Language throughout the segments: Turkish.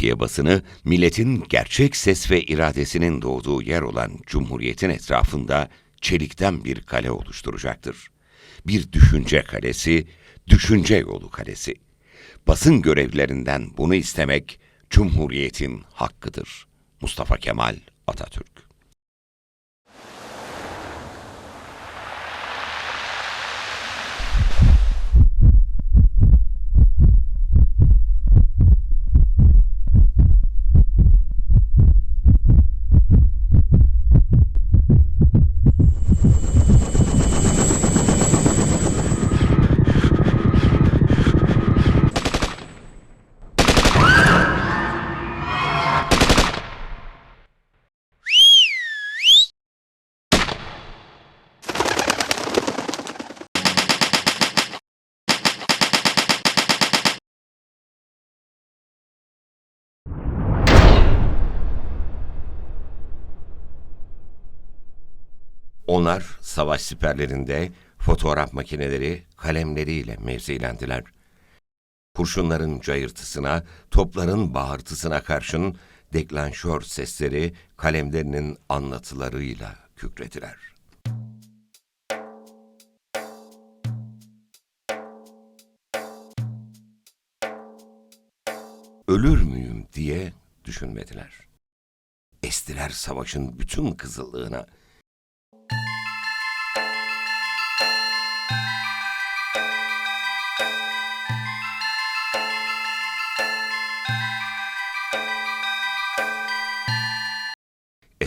Türkiye basını, milletin gerçek ses ve iradesinin doğduğu yer olan Cumhuriyet'in etrafında çelikten bir kale oluşturacaktır. Bir düşünce kalesi, düşünce yolu kalesi. Basın görevlilerinden bunu istemek Cumhuriyet'in hakkıdır. Mustafa Kemal Atatürk Onlar savaş siperlerinde fotoğraf makineleri, kalemleriyle mevzilendiler. Kurşunların cayırtısına, topların bağırtısına karşın deklanşör sesleri kalemlerinin anlatılarıyla kükrediler. Ölür müyüm diye düşünmediler. Estiler savaşın bütün kızıllığına.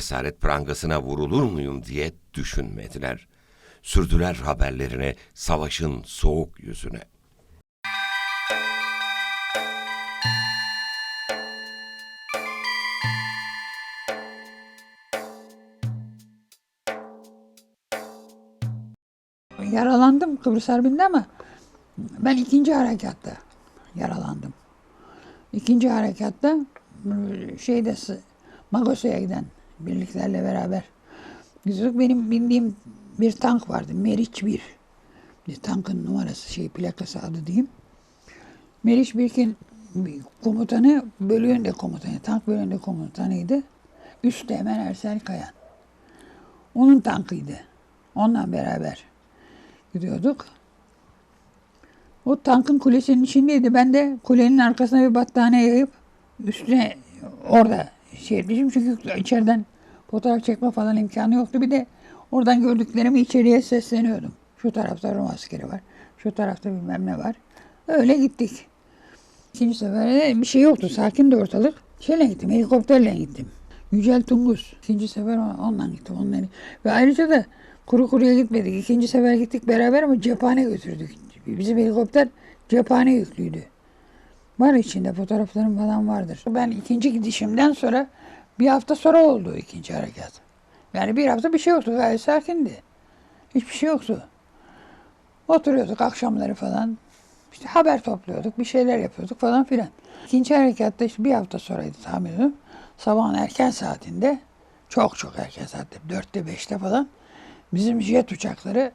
Esaret prangasına vurulur muyum diye düşünmediler. Sürdüler haberlerine savaşın soğuk yüzüne. Yaralandım Kıbrıs Harbi'nde ama ben ikinci harekatta yaralandım. İkinci harekatta e, şeyde Magosa'ya giden birliklerle beraber gidiyorduk. Benim bindiğim bir tank vardı. Meriç 1. Bir tankın numarası şey plakası adı diyeyim. Meriç 1'in komutanı bölüğün de komutanı. Tank bölüğün de komutanıydı. Üstte hemen Ersel Kayan. Onun tankıydı. Onunla beraber gidiyorduk. O tankın kulesinin içindeydi. Ben de kulenin arkasına bir battaniye yayıp üstüne orada şey etmişim. Çünkü içeriden fotoğraf çekme falan imkanı yoktu. Bir de oradan gördüklerimi içeriye sesleniyordum. Şu tarafta Rum askeri var. Şu tarafta bilmem ne var. Öyle gittik. İkinci seferde bir şey yoktu. Sakin de ortalık. Şeyle gittim. Helikopterle gittim. Yücel Tunguz. İkinci sefer on- onunla gittim. Onları. Ve ayrıca da kuru kuruya gitmedik. İkinci sefer gittik beraber ama cephane götürdük. Bizim helikopter cephane yüklüydü. Var içinde fotoğraflarım falan vardır. Ben ikinci gidişimden sonra bir hafta sonra oldu ikinci harekat. Yani bir hafta bir şey yoktu. Gayet sakindi. Hiçbir şey yoktu. Oturuyorduk akşamları falan. İşte haber topluyorduk, bir şeyler yapıyorduk falan filan. İkinci harekatta işte bir hafta sonraydı tahmin ediyorum. Sabahın erken saatinde, çok çok erken saatte, dörtte beşte falan bizim jet uçakları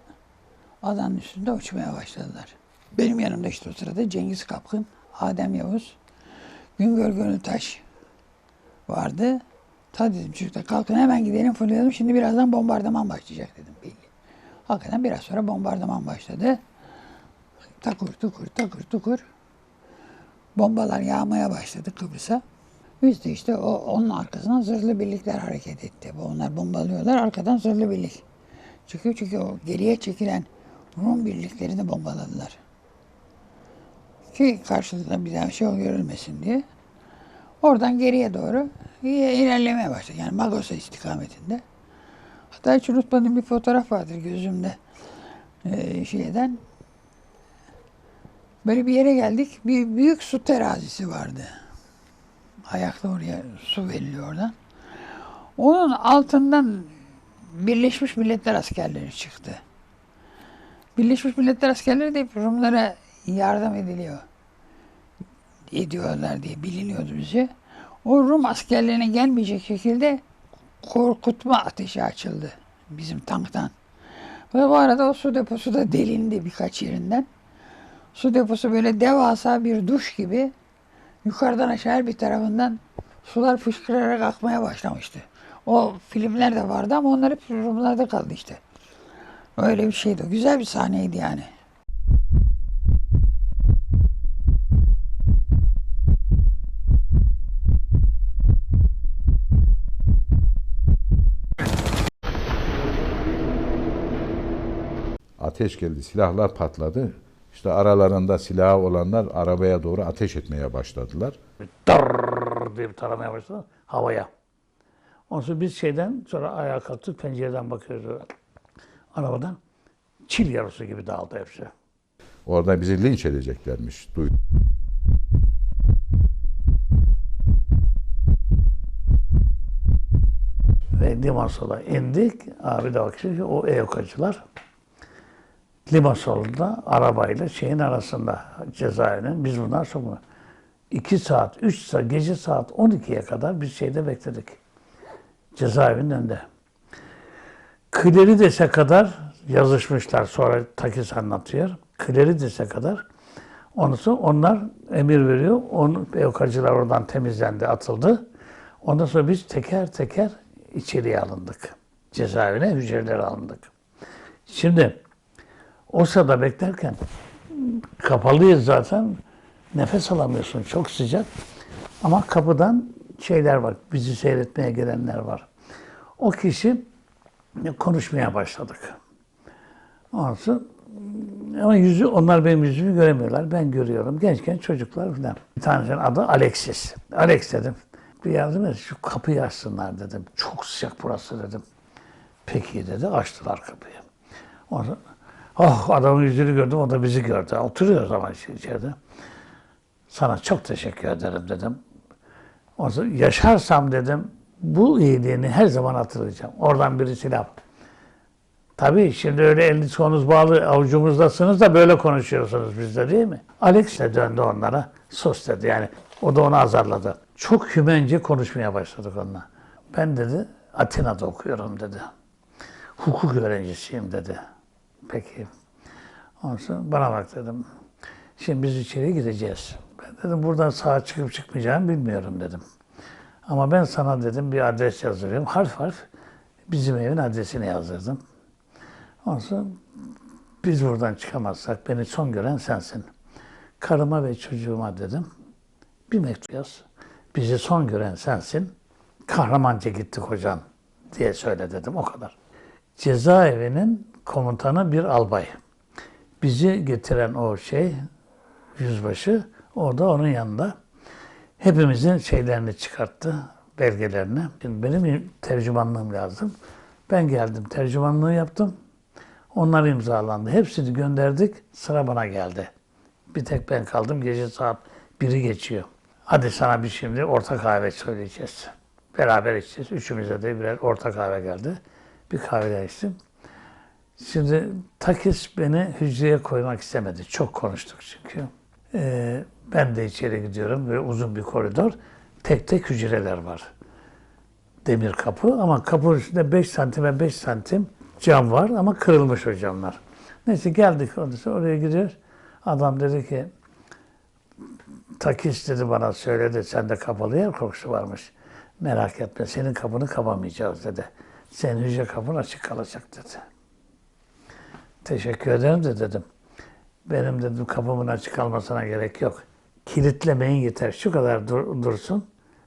adanın üstünde uçmaya başladılar. Benim yanımda işte o sırada Cengiz Kapkın, Adem Yavuz, Güngör Gönültaş vardı. Ta dedim çocuklar kalkın hemen gidelim fırlayalım. Şimdi birazdan bombardıman başlayacak dedim belli. Hakikaten biraz sonra bombardıman başladı. Takır tukur takır tukur. Bombalar yağmaya başladı Kıbrıs'a. Biz de işte o, onun arkasından zırhlı birlikler hareket etti. Onlar bombalıyorlar arkadan zırhlı birlik. Çıkıyor çünkü o geriye çekilen Rum birlikleri de bombaladılar. Ki karşılıklı bir daha şey görülmesin diye. Oradan geriye doğru ilerlemeye başladı. Yani Magosa istikametinde. Hatta hiç unutmadığım bir fotoğraf vardır gözümde. Ee, şeyden. Böyle bir yere geldik. Bir büyük su terazisi vardı. Ayakla oraya su veriliyor oradan. Onun altından Birleşmiş Milletler askerleri çıktı. Birleşmiş Milletler askerleri de Rumlara yardım ediliyor. Ediyorlar diye biliniyordu bize. O Rum askerlerine gelmeyecek şekilde korkutma ateşi açıldı bizim tanktan. Ve bu arada o su deposu da delindi birkaç yerinden. Su deposu böyle devasa bir duş gibi yukarıdan aşağı bir tarafından sular fışkırarak akmaya başlamıştı. O filmler de vardı ama onlar hep Rumlarda kaldı işte. Öyle bir şeydi. Güzel bir sahneydi yani. Ateş geldi, silahlar patladı. İşte aralarında silahı olanlar arabaya doğru ateş etmeye başladılar. Darr diye bir taramaya başladı havaya. Ondan sonra biz şeyden sonra ayağa kalktık pencereden bakıyoruz öyle. Arabadan çil yarısı gibi dağıldı hepsi. Orada bizi linç edeceklermiş. Duy. Ve Limasol'a indik. Abi de bakıyor ki o evkacılar Limasol'da arabayla şeyin arasında cezaevinin biz bundan sonra 2 saat, 3 saat, gece saat 12'ye kadar biz şeyde bekledik. Cezaevinin önünde. Klerides'e kadar yazışmışlar. Sonra Takis anlatıyor. Klerides'e kadar. Ondan sonra onlar emir veriyor. Onu, evkacılar oradan temizlendi, atıldı. Ondan sonra biz teker teker içeriye alındık. Cezaevine hücrelere alındık. Şimdi o sırada beklerken kapalıyız zaten. Nefes alamıyorsun. Çok sıcak. Ama kapıdan şeyler var. Bizi seyretmeye gelenler var. O kişi konuşmaya başladık. Ondan ama yüzü, onlar benim yüzümü göremiyorlar. Ben görüyorum. Gençken çocuklar falan. Bir tanesinin adı Alexis. Alex dedim. Bir yardım et, şu kapıyı açsınlar dedim. Çok sıcak burası dedim. Peki dedi, açtılar kapıyı. Ondan oh adamın yüzünü gördüm, o da bizi gördü. Oturuyoruz ama içeride. Sana çok teşekkür ederim dedim. Sonra yaşarsam dedim, bu iyiliğini her zaman hatırlayacağım. Oradan birisi laf. Tabii şimdi öyle eliniz kolunuz bağlı avucumuzdasınız da böyle konuşuyorsunuz bizde değil mi? Alex de döndü onlara. Sus dedi yani. O da onu azarladı. Çok hümence konuşmaya başladık onunla. Ben dedi Atina'da okuyorum dedi. Hukuk öğrencisiyim dedi. Peki. Ondan bana bak dedim. Şimdi biz içeri gideceğiz. Ben dedim buradan sağa çıkıp çıkmayacağımı bilmiyorum dedim. Ama ben sana dedim bir adres yazdırıyorum. Harf harf bizim evin adresini yazdırdım. Ondan biz buradan çıkamazsak beni son gören sensin. Karıma ve çocuğuma dedim. Bir mektup yaz. Bizi son gören sensin. Kahramanca gitti kocan diye söyle dedim o kadar. Cezaevinin komutanı bir albay. Bizi getiren o şey yüzbaşı orada onun yanında hepimizin şeylerini çıkarttı, belgelerini. Şimdi benim tercümanlığım lazım. Ben geldim, tercümanlığı yaptım. Onlar imzalandı. Hepsini gönderdik. Sıra bana geldi. Bir tek ben kaldım. Gece saat 1'i geçiyor. Hadi sana bir şimdi orta kahve söyleyeceğiz. Beraber içeceğiz. Üçümüze de birer orta kahve geldi. Bir kahve içtim. Şimdi Takis beni hücreye koymak istemedi. Çok konuştuk çünkü. Ee, ben de içeri gidiyorum ve uzun bir koridor. Tek tek hücreler var. Demir kapı ama kapının üstünde 5 santime 5 santim cam var ama kırılmış o camlar. Neyse geldik sonra oraya gidiyoruz. Adam dedi ki Takis dedi bana söyledi sende kapalı yer kokusu varmış. Merak etme senin kapını kapamayacağız dedi. Senin hücre kapın açık kalacak dedi. Teşekkür ederim de dedim. Benim dedim kapımın açık kalmasına gerek yok. Kilitlemeyin yeter. Şu kadar dur- dursun.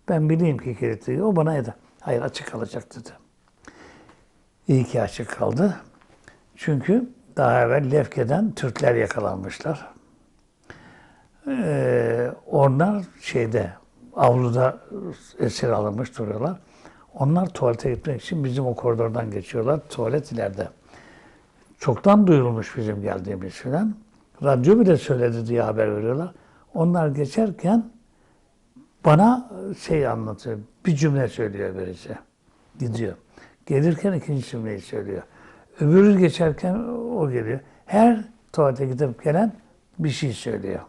Ben bileyim ki kilitli. O bana eder. Hayır açık kalacak dedi. İyi ki açık kaldı. Çünkü daha evvel Lefke'den Türkler yakalanmışlar. Ee, onlar şeyde avluda esir alınmış duruyorlar. Onlar tuvalete gitmek için bizim o koridordan geçiyorlar. Tuvalet ileride. Çoktan duyurulmuş bizim geldiğimiz filan. Radyo bile söyledi diye haber veriyorlar. Onlar geçerken bana şey anlatıyor. Bir cümle söylüyor birisi. Gidiyor. Gelirken ikinci cümleyi söylüyor. Öbürü geçerken o geliyor. Her tuvalete gidip gelen bir şey söylüyor.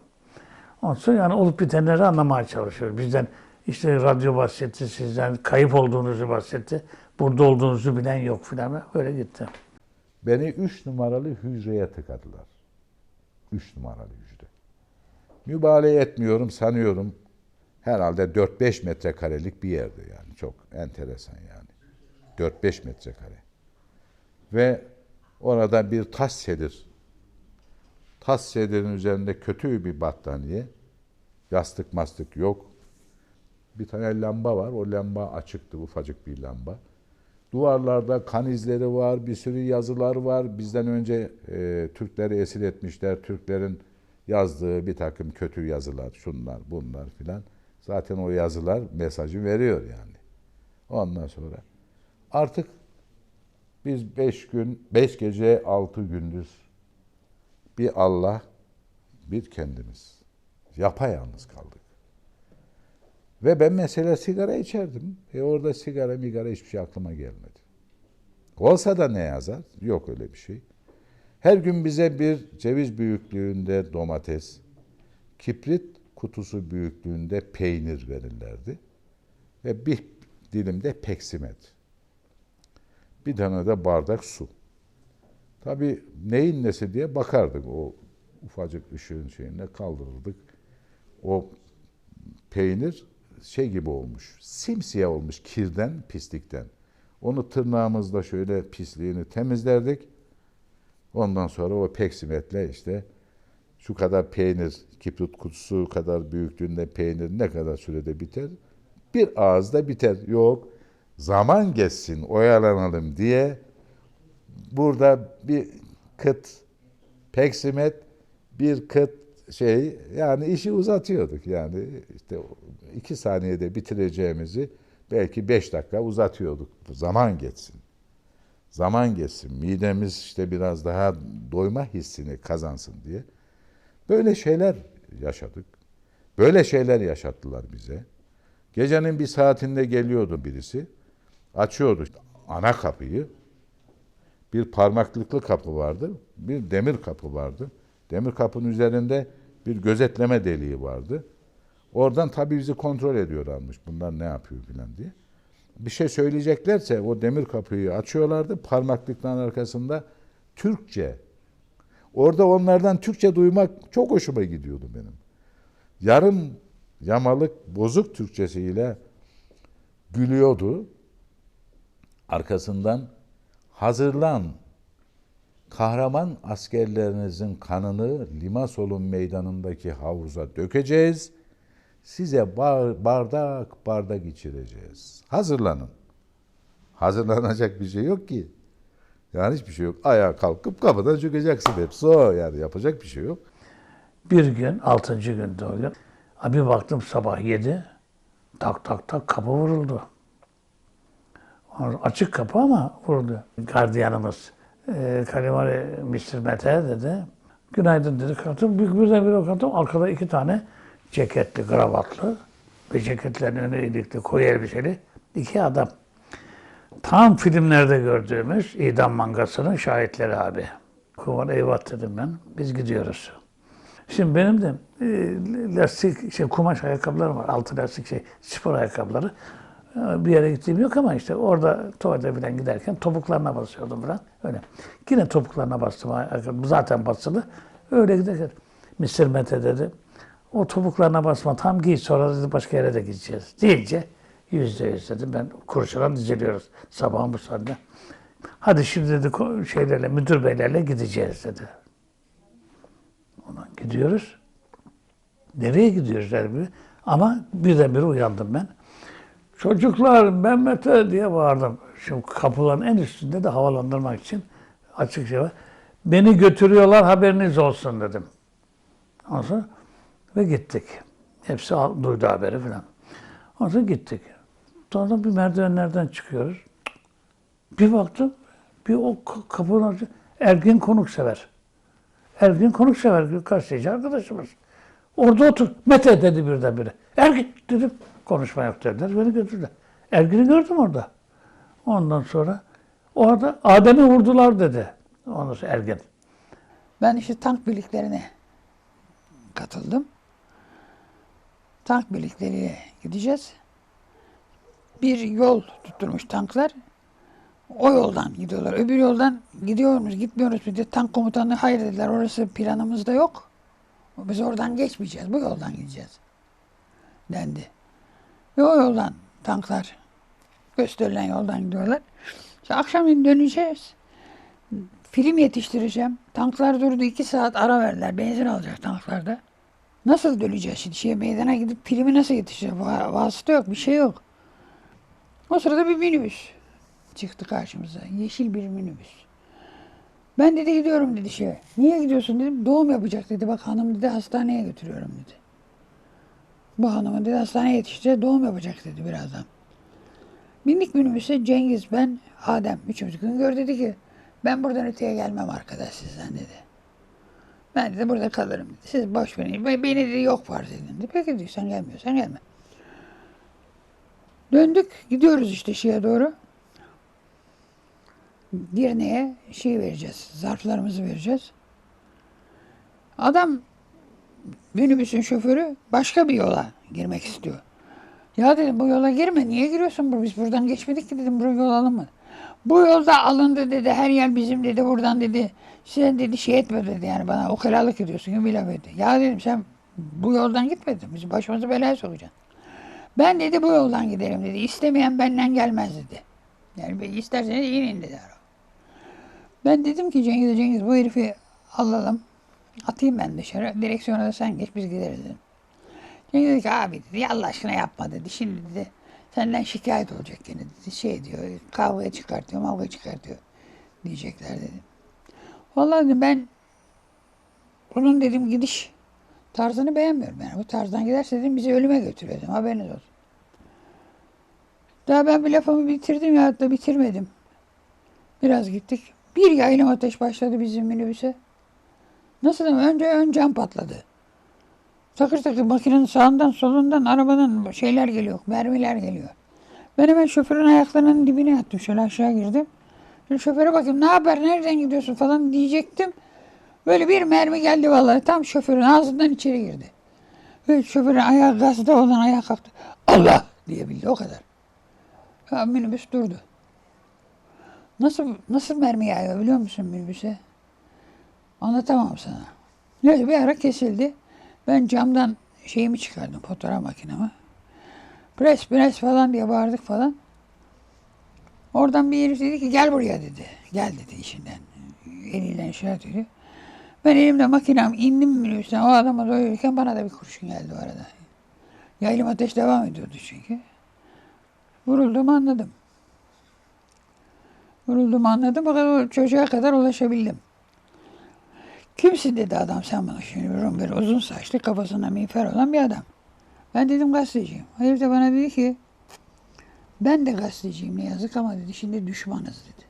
Ondan sonra yani olup bitenleri anlamaya çalışıyor. Bizden işte radyo bahsetti, sizden kayıp olduğunuzu bahsetti. Burada olduğunuzu bilen yok filan. Böyle gitti. Beni üç numaralı hücreye tıkadılar. Üç numaralı hücre. Mübalağa etmiyorum, sanıyorum. herhalde 4-5 metrekarelik bir yerdi yani. Çok enteresan yani. 4-5 metrekare. Ve orada bir taş sedir. Taş sedirin üzerinde kötü bir battaniye. Yastık mastık yok. Bir tane lamba var. O lamba açıktı. Ufacık bir lamba. Duvarlarda kan izleri var, bir sürü yazılar var. Bizden önce e, Türkleri esir etmişler. Türklerin yazdığı bir takım kötü yazılar, şunlar, bunlar filan. Zaten o yazılar mesajı veriyor yani. Ondan sonra artık biz beş gün, beş gece, altı gündüz bir Allah, bir kendimiz. Yapayalnız kaldık. Ve ben mesela sigara içerdim. E orada sigara migara hiçbir şey aklıma gelmedi. Olsa da ne yazar? Yok öyle bir şey. Her gün bize bir ceviz büyüklüğünde domates, kibrit kutusu büyüklüğünde peynir verirlerdi. Ve bir dilimde peksimet. Bir tane de bardak su. Tabii neyin nesi diye bakardık o ufacık ışığın şeyine kaldırırdık. O peynir şey gibi olmuş, simsiyah olmuş kirden, pislikten. Onu tırnağımızla şöyle pisliğini temizlerdik. Ondan sonra o peksimetle işte şu kadar peynir, kibrit kutusu kadar büyüklüğünde peynir ne kadar sürede biter? Bir ağızda biter. Yok, zaman geçsin, oyalanalım diye burada bir kıt peksimet, bir kıt şey yani işi uzatıyorduk yani işte iki saniyede bitireceğimizi belki beş dakika uzatıyorduk. Zaman geçsin. Zaman geçsin. Midemiz işte biraz daha doyma hissini kazansın diye. Böyle şeyler yaşadık. Böyle şeyler yaşattılar bize. Gecenin bir saatinde geliyordu birisi. Açıyordu ana kapıyı. Bir parmaklıklı kapı vardı. Bir demir kapı vardı. Demir kapının üzerinde bir gözetleme deliği vardı. Oradan tabii bizi kontrol ediyorlarmış. Bunlar ne yapıyor filan diye. Bir şey söyleyeceklerse o demir kapıyı açıyorlardı. Parmaklıkların arkasında Türkçe. Orada onlardan Türkçe duymak çok hoşuma gidiyordu benim. Yarım yamalık bozuk Türkçesiyle gülüyordu. Arkasından hazırlan kahraman askerlerinizin kanını Limasol'un meydanındaki havuza dökeceğiz. Size bar- bardak bardak içireceğiz. Hazırlanın. Hazırlanacak bir şey yok ki. Yani hiçbir şey yok. Ayağa kalkıp kapıdan çıkacaksın. Hepsi o yani yapacak bir şey yok. Bir gün, altıncı günde o gün. Bir baktım sabah yedi. Tak tak tak kapı vuruldu. Açık kapı ama vuruldu. Gardiyanımız e, Kalimari Mr. Mete dedi. Günaydın dedi. Kalktım. Bir, birden bir kalktım. Arkada iki tane ceketli, kravatlı ve ceketlerin önüne ilikli, koyu elbiseli iki adam. Tam filmlerde gördüğümüz idam mangasının şahitleri abi. Kuvar eyvah dedim ben. Biz gidiyoruz. Şimdi benim de e, lastik, şey, kumaş ayakkabılarım var. Altı lastik şey, spor ayakkabıları. Bir yere gittiğim yok ama işte orada tuvalete falan giderken topuklarına basıyordum falan. Öyle. Yine topuklarına bastım. Zaten basılı. Öyle giderken Mr. Mete dedi. O topuklarına basma tam giy sonra dedi başka yere de gideceğiz. Deyince yüzde yüz dedim ben kurşuna diziliyoruz sabahın bu saatinde. Hadi şimdi dedi şeylerle müdür beylerle gideceğiz dedi. Ona gidiyoruz. Nereye gidiyoruz der biri. Ama birdenbire uyandım ben. Çocuklar Mehmet'e diye bağırdım. Şimdi kapıların en üstünde de havalandırmak için açık şey. Beni götürüyorlar haberiniz olsun dedim. Ondan ve gittik. Hepsi duydu haberi falan. Ondan gittik. Sonra bir merdivenlerden çıkıyoruz. Bir baktım, bir o kapının Ergin Konuksever. Ergin Konuksever gazeteci arkadaşımız. Orada otur. Mete dedi birdenbire. Ergin dedim. Konuşma yok dediler. Beni götürdüler. Ergin'i gördüm orada. Ondan sonra orada Adem'i vurdular dedi. Ondan sonra Ergin. Ben işte tank birliklerine katıldım. Tank birlikleriyle gideceğiz. Bir yol tutturmuş tanklar. O yoldan gidiyorlar. Öbür yoldan gidiyor muyuz, gitmiyoruz biz de tank komutanı hayır dediler. Orası planımızda yok. Biz oradan geçmeyeceğiz. Bu yoldan gideceğiz. Dendi. Ve o yoldan tanklar gösterilen yoldan gidiyorlar. İşte akşamleyin döneceğiz. Film yetiştireceğim. Tanklar durdu iki saat ara verdiler. Benzin alacak tanklarda. Nasıl döneceğiz şimdi? Şeye meydana gidip filmi nasıl yetiştireceğiz? Va- Vasıta yok, bir şey yok. O sırada bir minibüs çıktı karşımıza. Yeşil bir minibüs. Ben dedi gidiyorum dedi şeye. Niye gidiyorsun dedim. Doğum yapacak dedi. Bak hanım dedi hastaneye götürüyorum dedi. Bu hanımı dedi hastaneye yetiştireceğiz. Doğum yapacak dedi birazdan. Bindik minibüse Cengiz ben Adem üçümüz gün gör dedi ki ben buradan öteye gelmem arkadaş sizden dedi. Ben de burada kalırım dedi. Siz boş verin. Be- Beni dedi yok var dedim. Dedi. Peki diyor sen gelmiyorsan gelme. Döndük gidiyoruz işte şeye doğru. Girne'ye şey vereceğiz. Zarflarımızı vereceğiz. Adam minibüsün şoförü başka bir yola girmek istiyor. Ya dedim bu yola girme. Niye giriyorsun? Bu- Biz buradan geçmedik ki dedim. Bu yol alınmadı. Bu yolda alındı dedi. Her yer bizim dedi. Buradan dedi. Sen dedi şey etme dedi. Yani bana o kiralık ediyorsun gibi laf etti. Ya dedim sen bu yoldan gitmedin. Bizi başımızı belaya sokacaksın. Ben dedi bu yoldan giderim dedi. İstemeyen benden gelmez dedi. Yani isterseniz inin dedi. Ben dedim ki Cengiz Cengiz bu herifi alalım. Atayım ben dışarı. Direksiyona da sen geç biz gideriz dedim. Cengiz dedi ki abi dedi "ya Allah aşkına yapma dedi. Şimdi dedi senden şikayet olacak gene dedi. Şey diyor kavga çıkartıyor mavga çıkartıyor diyecekler dedim. Vallahi dedim ben bunun dedim gidiş tarzını beğenmiyorum yani. Bu tarzdan giderse dedim bizi ölüme götürüyor dedim. Haberiniz olsun. Daha ben bir lafımı bitirdim ya da bitirmedim. Biraz gittik. Bir yaylım ateş başladı bizim minibüse. Nasıl? Önce ön cam patladı. Takır takır makinenin sağından solundan arabadan şeyler geliyor. Mermiler geliyor. Ben hemen şoförün ayaklarının dibine yattım. Şöyle aşağı girdim. Şimdi şoföre bakayım ne haber nereden gidiyorsun falan diyecektim. Böyle bir mermi geldi vallahi tam şoförün ağzından içeri girdi. Ve şoförün ayağı gazda olan ayağa kalktı. Allah diyebildi o kadar. Ya minibüs durdu. Nasıl nasıl mermi yağıyor biliyor musun minibüse? Anlatamam sana. Neyse bir ara kesildi. Ben camdan şeyimi çıkardım fotoğraf makinemi. Pres pres falan diye bağırdık falan. Oradan bir herif dedi ki gel buraya dedi. Gel dedi işinden. Eliyle işaret ediyor. Ben elimde makinem indim minibüsten o adama doyururken bana da bir kurşun geldi o arada. Yaylım ateş devam ediyordu çünkü. Vurulduğumu anladım. Vurulduğumu anladım. Fakat o çocuğa kadar ulaşabildim. Kimsin dedi adam sen bana şimdi Rum bir uzun saçlı kafasında miğfer olan bir adam. Ben dedim gazeteciyim. Herif de bana dedi ki ben de gazeteciyim ne yazık ama dedi şimdi düşmanız dedi.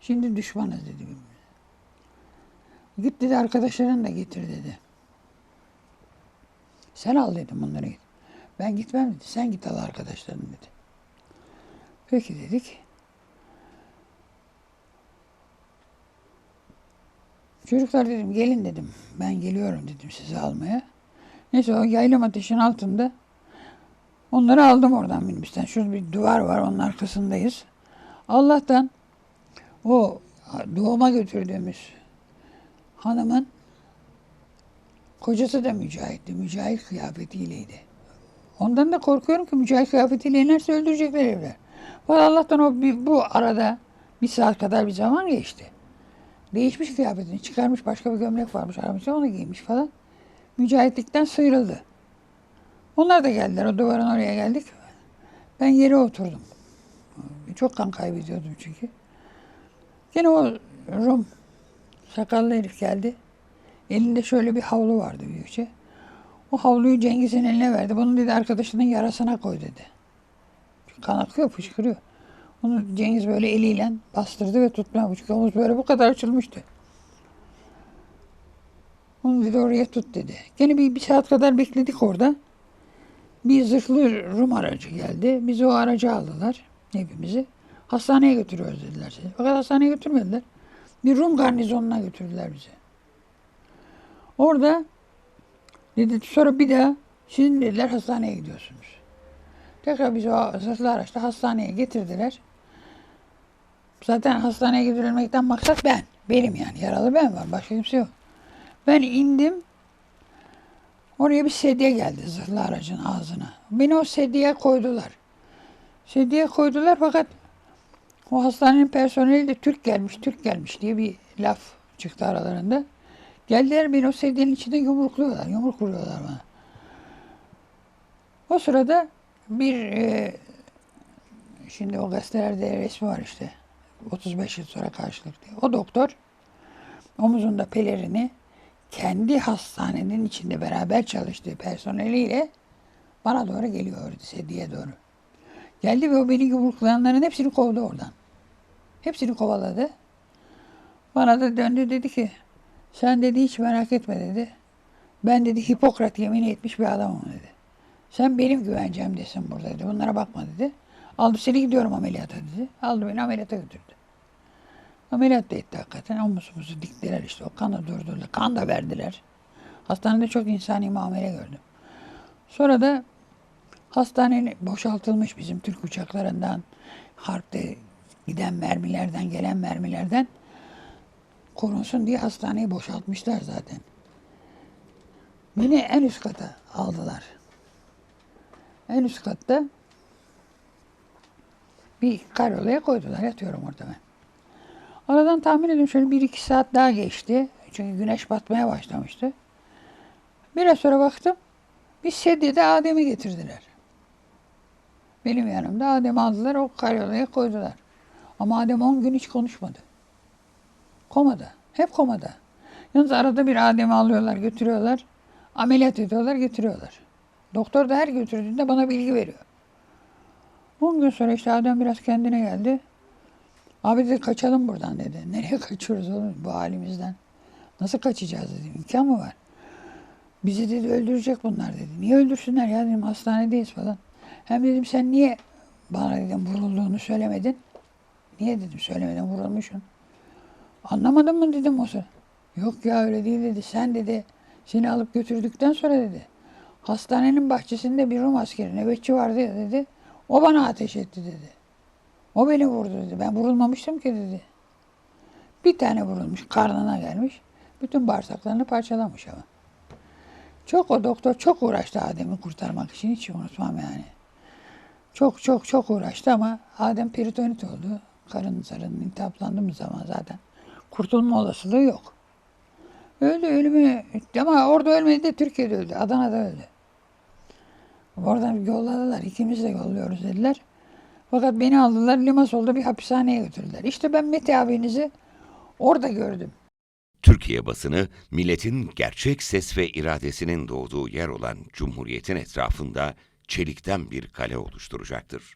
Şimdi düşmanız dedi birbirimize. Git dedi arkadaşlarını da getir dedi. Sen al dedim bunları git. Ben gitmem dedi. Sen git al arkadaşlarını dedi. Peki dedik. Çocuklar dedim gelin dedim. Ben geliyorum dedim sizi almaya. Neyse o yaylım ateşin altında onları aldım oradan minibüsten. Şurada bir duvar var onun arkasındayız. Allah'tan o doğuma götürdüğümüz hanımın kocası da mücahitti. Mücahit kıyafetiyleydi. Ondan da korkuyorum ki mücahit kıyafetiyle inerse öldürecekler evler. Fakat Allah'tan o bir, bu arada bir saat kadar bir zaman geçti. Değişmiş kıyafetini çıkarmış başka bir gömlek varmış aramışlar onu giymiş falan. Mücahitlikten sıyrıldı. Onlar da geldiler o duvarın oraya geldik. Ben yere oturdum. Çok kan kaybediyordum çünkü. Yine o Rum sakallı herif geldi. Elinde şöyle bir havlu vardı büyükçe. O havluyu Cengiz'in eline verdi. Bunu dedi arkadaşının yarasına koy dedi. Kan akıyor, fışkırıyor. Onu Cengiz böyle eliyle bastırdı ve tutmaya çünkü omuz böyle bu kadar açılmıştı. Onu dedi oraya tut dedi. Gene bir, bir saat kadar bekledik orada. Bir zırhlı Rum aracı geldi. Bizi o araca aldılar hepimizi. Hastaneye götürüyoruz dediler. sizi. Fakat hastaneye götürmediler. Bir Rum garnizonuna götürdüler bizi. Orada dedi sonra bir daha sizin dediler hastaneye gidiyorsunuz. Tekrar bizi o zırhlı araçla hastaneye getirdiler. Zaten hastaneye getirilmekten maksat ben. Benim yani. Yaralı ben var. Başka kimse yok. Ben indim. Oraya bir sedye geldi zırhlı aracın ağzına. Beni o sedyeye koydular. Sedyeye koydular fakat o hastanenin personeli de Türk gelmiş, Türk gelmiş diye bir laf çıktı aralarında. Geldiler beni o sedyenin içinde yumrukluyorlar, yumruk vuruyorlar bana. O sırada bir e, şimdi o gazetelerde resmi var işte. 35 yıl sonra karşılık diye. O doktor omuzunda pelerini kendi hastanenin içinde beraber çalıştığı personeliyle bana doğru geliyor sediye doğru. Geldi ve o beni yumruklayanların hepsini kovdu oradan. Hepsini kovaladı. Bana da döndü dedi ki sen dedi hiç merak etme dedi. Ben dedi Hipokrat yemini etmiş bir adamım dedi. Sen benim güvencemdesin burada dedi. Bunlara bakma dedi. Aldı seni gidiyorum ameliyata dedi. Aldı beni ameliyata götürdü. Ameliyat da etti hakikaten. Omuzumuzu diktiler işte. O kanı durdurdular. Kan da verdiler. Hastanede çok insani muamele gördüm. Sonra da hastane boşaltılmış bizim Türk uçaklarından, harpte giden mermilerden, gelen mermilerden korunsun diye hastaneyi boşaltmışlar zaten. Beni en üst kata aldılar. En üst katta bir karolaya koydular. Yatıyorum orada ben. Aradan tahmin ediyorum şöyle bir iki saat daha geçti. Çünkü güneş batmaya başlamıştı. Biraz sonra baktım bir sedyede Adem'i getirdiler. Benim yanımda Adem'i aldılar o karyolaya koydular. Ama Adem 10 gün hiç konuşmadı. Komada. Hep komada. Yalnız arada bir Adem'i alıyorlar götürüyorlar. Ameliyat ediyorlar getiriyorlar. Doktor da her götürdüğünde bana bilgi veriyor. 10 gün sonra işte Adem biraz kendine geldi. Abi dedi kaçalım buradan dedi. Nereye kaçıyoruz oğlum bu halimizden? Nasıl kaçacağız dedim. İmkan mı var? Bizi dedi öldürecek bunlar dedi. Niye öldürsünler ya dedim hastanedeyiz falan. Hem dedim sen niye bana dedim vurulduğunu söylemedin? Niye dedim söylemeden vurulmuşsun. Anlamadın mı dedim o sıra. Yok ya öyle değil dedi. Sen dedi seni alıp götürdükten sonra dedi. Hastanenin bahçesinde bir Rum askeri nöbetçi vardı ya dedi. O bana ateş etti dedi. O beni vurdu dedi. Ben vurulmamıştım ki dedi. Bir tane vurulmuş, karnına gelmiş. Bütün bağırsaklarını parçalamış ama. Çok o doktor çok uğraştı Adem'i kurtarmak için hiç unutmam yani. Çok çok çok uğraştı ama Adem peritonit oldu. Karın sarının iltihaplandı mı zaman zaten. Kurtulma olasılığı yok. Öldü ölümü ama orada ölmedi de Türkiye'de öldü. Adana'da öldü. Oradan yolladılar. İkimiz de yolluyoruz dediler. Fakat beni aldılar Limasol'da bir hapishaneye götürdüler. İşte ben Mete abinizi orada gördüm. Türkiye basını, milletin gerçek ses ve iradesinin doğduğu yer olan Cumhuriyet'in etrafında çelikten bir kale oluşturacaktır.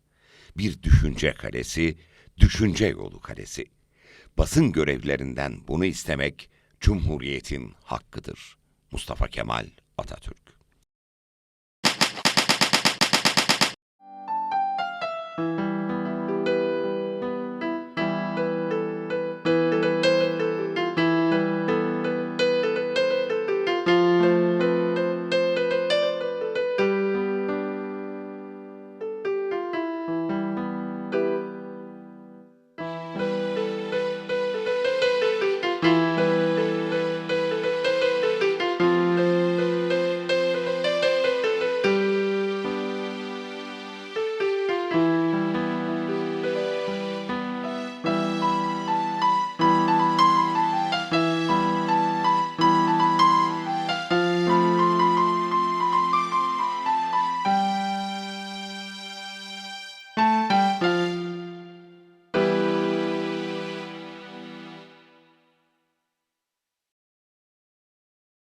Bir düşünce kalesi, düşünce yolu kalesi. Basın görevlilerinden bunu istemek Cumhuriyet'in hakkıdır. Mustafa Kemal Atatürk